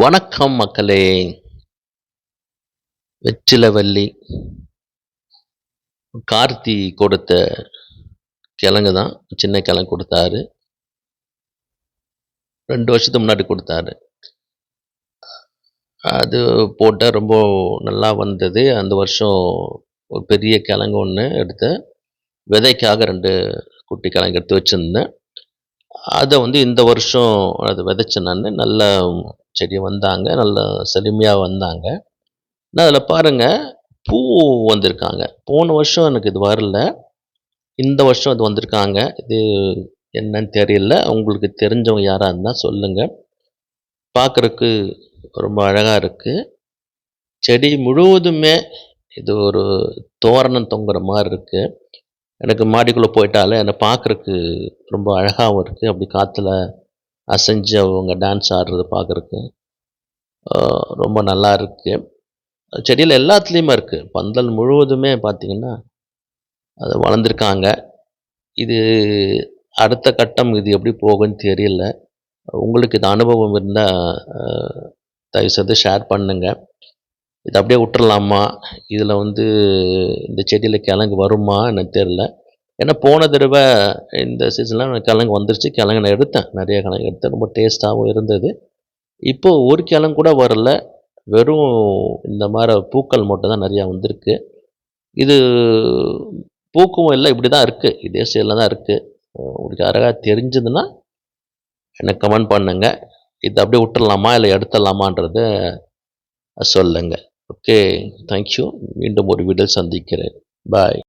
வணக்கம் மக்களே. வெற்றிலவல்லி. கார்த்தி கொடுத்த கிழங்கு தான் சின்ன கிழங்கு கொடுத்தாரு. ரெண்டு வருஷத்துக்கு முன்னாடி கொடுத்தாரு. அது போட்டால் ரொம்ப நல்லா வந்தது. அந்த வருஷம் ஒரு பெரிய கிழங்கு ஒன்று எடுத்து விதைக்காக ரெண்டு குட்டி கிழங்கு எடுத்து வச்சுருந்தேன். அதை வந்து இந்த வருஷம் அது விதைச்சேன் நான். நல்ல செடி வந்தாங்க நல்ல செழுமையாக வந்தாங்க. நான் அதில் பாருங்கள் பூ வந்திருக்காங்க. போன வருஷம் எனக்கு இது வரல. இந்த வருஷம் இது வந்திருக்காங்க. இது என்னன்னு தெரியல. உங்களுக்கு தெரிஞ்சவங்க யாராக இருந்தால் சொல்லுங்கள் பார்க்குறக்கு ரொம்ப அழகாக இருக்குது செடி முழுவதுமே இது ஒரு தோரணம் தொங்குற மாதிரி இருக்குது எனக்கு மாடிக்குள்ளே போயிட்டாலே என்னை பார்க்குறக்கு ரொம்ப அழகாகவும் இருக்குது அப்படி காற்றுல அசைஞ்சு அவங்க டான்ஸ் ஆடுறது பார்க்குறக்கு ரொம்ப நல்லா இருக்குது செடியில் எல்லாத்துலேயுமே இருக்குது பந்தல் முழுவதுமே பார்த்திங்கன்னா அது வளர்ந்துருக்காங்க. இது அடுத்த கட்டம் இது எப்படி போகுன்னு தெரியல. உங்களுக்கு இது அனுபவம் இருந்தால் தயவுசெய்து ஷேர் பண்ணுங்கள் இது அப்படியே விட்டுறலாமா? இதில் வந்து இந்த செடியில் கிழங்கு வருமா? எனக்கு தெரில ஏன்னா போன தடவை இந்த சீசனில் கிழங்கு வந்துருச்சு. கிழங்கு நான் எடுத்தேன். நிறைய கிழங்கு எடுத்தேன். ரொம்ப டேஸ்ட்டாகவும் இருந்தது. இப்போது ஒரு கிழங்கு கூட வரல. வெறும் இந்த மாதிரி பூக்கள் மட்டும் தான் நிறையா வந்திருக்கு. இது பூக்கும் இல்லை இப்படி தான் இருக்குது இதே சைடில் தான் இருக்குது உங்களுக்கு அழகாக தெரிஞ்சதுன்னா எனக்கு கமெண்ட் பண்ணுங்கள் இது அப்படியே விட்டுடலாமா இல்லை எடுத்துடலாமான்றத சொல்லுங்கள் ஓகே தேங்க்யூ மீண்டும் ஒரு வீடியோ சந்திக்கிறேன். பாய்